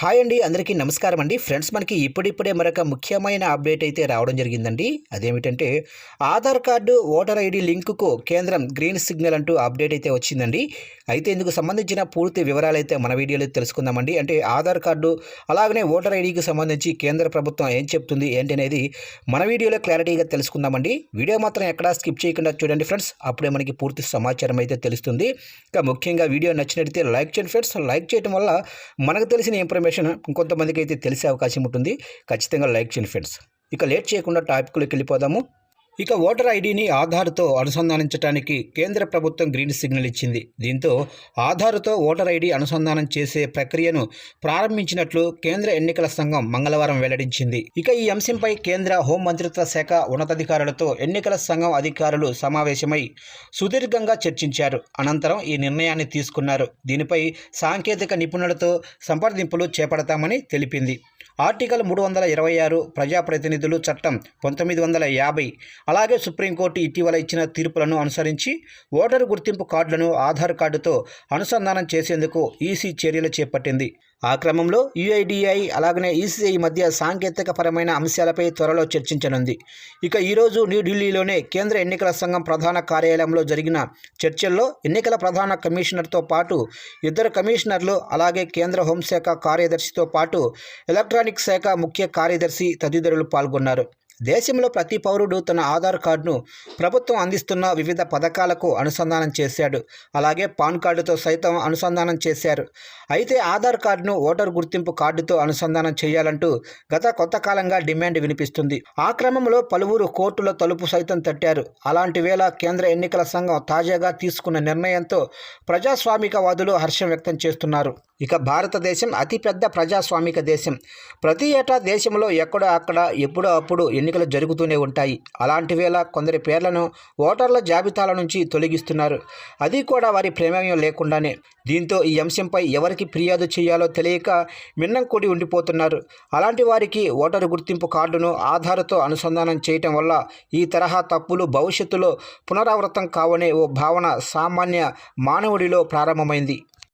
Hi అండి అందరికీ నమస్కారం అండి. ఫ్రెండ్స్ మనకి ఇప్పుడిప్పుడే మరొక ముఖ్యమైన అప్డేట్ అయితే రావడం జరిగిందండి. అదేమిటంటే ఆధార్ కార్డు ఓటర్ ఐడి లింకుకు కేంద్రం గ్రీన్ సిగ్నల్ అంటూ అప్డేట్ అయితే వచ్చిందండి. అయితే ఇందుకు సంబంధించిన పూర్తి వివరాలు అయితే మన వీడియోలో తెలుసుకుందామండి. అంటే ఆధార్ కార్డు అలాగనే ఓటర్ ఐడికి సంబంధించి కేంద్ర ప్రభుత్వం ఏం చెప్తుంది ఏంటి అనేది మన వీడియోలో క్లారిటీగా తెలుసుకుందామండి. వీడియో మాత్రం ఎక్కడా స్కిప్ చేయకుండా చూడండి ఫ్రెండ్స్. అప్పుడే మనకి పూర్తి సమాచారం అయితే తెలుస్తుంది. ఇంకా ముఖ్యంగా వీడియో నచ్చినట్లయితే లైక్ చేయండి ఫ్రెండ్స్. లైక్ చేయడం వల్ల మనకు తెలిసిన ఇన్ఫర్మేషన్ ఇంకొంతమందికి అయితే తెలిసే అవకాశం ఉంటుంది. ఖచ్చితంగా లైక్ చేయండి ఫ్రెండ్స్. ఇక లేట్ చేయకుండా టాపిక్లోకి వెళ్ళిపోదాము. ఇక ఓటర్ ఐడిని ఆధార్తో అనుసంధానించడానికి కేంద్ర ప్రభుత్వం గ్రీన్ సిగ్నల్ ఇచ్చింది. దీంతో ఆధార్తో ఓటర్ ఐడి అనుసంధానం చేసే ప్రక్రియను ప్రారంభించినట్లు కేంద్ర ఎన్నికల సంఘం మంగళవారం వెల్లడించింది. ఇక ఈ అంశంపై కేంద్ర హోం మంత్రిత్వ శాఖ ఉన్నతాధికారులతో ఎన్నికల సంఘం అధికారులు సమావేశమై సుదీర్ఘంగా చర్చించారు. అనంతరం ఈ నిర్ణయాన్ని తీసుకున్నారు. దీనిపై సాంకేతిక నిపుణులతో సంప్రదింపులు చేపడతామని తెలిపింది. ఆర్టికల్ మూడు వందల ఇరవై ఆరు ప్రజాప్రతినిధులు చట్టం పంతొమ్మిది వందల యాభై అలాగే సుప్రీంకోర్టు ఇటీవల ఇచ్చిన తీర్పులను అనుసరించి ఓటరు గుర్తింపు కార్డులను ఆధార్ కార్డుతో అనుసంధానం చేసేందుకు ఈసీ చర్యలు చేపట్టింది. ఆ క్రమంలో యుఐడిఐ అలాగనే ఈసీఐ మధ్య సాంకేతికపరమైన అంశాలపై త్వరలో చర్చించనుంది. ఇక ఈరోజు న్యూఢిల్లీలోనే కేంద్ర ఎన్నికల సంఘం ప్రధాన కార్యాలయంలో జరిగిన చర్చల్లో ఎన్నికల ప్రధాన కమిషనర్తో పాటు ఇద్దరు కమిషనర్లు అలాగే కేంద్ర హోంశాఖ కార్యదర్శితో పాటు ఎలక్ట్రానిక్ శాఖ ముఖ్య కార్యదర్శి తదితరులు పాల్గొన్నారు. దేశంలో ప్రతి పౌరుడు తన ఆధార్ కార్డును ప్రభుత్వం అందిస్తున్న వివిధ పథకాలకు అనుసంధానం చేశాడు. అలాగే పాన్ కార్డుతో సైతం అనుసంధానం చేశారు. అయితే ఆధార్ కార్డును ఓటర్ గుర్తింపు కార్డుతో అనుసంధానం చేయాలంటూ గత కొత్త కాలంగా డిమాండ్ వినిపిస్తుంది. ఆ క్రమంలో పలువురు కోర్టుల తలుపు సైతం తట్టారు. అలాంటి వేళ కేంద్ర ఎన్నికల సంఘం తాజాగా తీసుకున్న నిర్ణయంతో ప్రజాస్వామికవాదులు హర్షం వ్యక్తం చేస్తున్నారు. ఇక భారతదేశం అతిపెద్ద ప్రజాస్వామిక దేశం. ప్రతి ఏటా దేశంలో ఎక్కడో అక్కడ ఎప్పుడో అప్పుడు ఎన్నికలు జరుగుతూనే ఉంటాయి. అలాంటి వేళ కొందరి పేర్లను ఓటర్ల జాబితాల నుంచి తొలగిస్తున్నారు. అది కూడా వారి ప్రమేయం లేకుండానే. దీంతో ఈ అంశంపై ఎవరికి ఫిర్యాదు చేయాలో తెలియక మిన్నంకూడి ఉండిపోతున్నారు. అలాంటి వారికి ఓటరు గుర్తింపు కార్డును ఆధార్తో అనుసంధానం చేయటం వల్ల ఈ తరహా తప్పులు భవిష్యత్తులో పునరావృతం కావనే ఓ భావన సామాన్య మానవుడిలో ప్రారంభమైంది.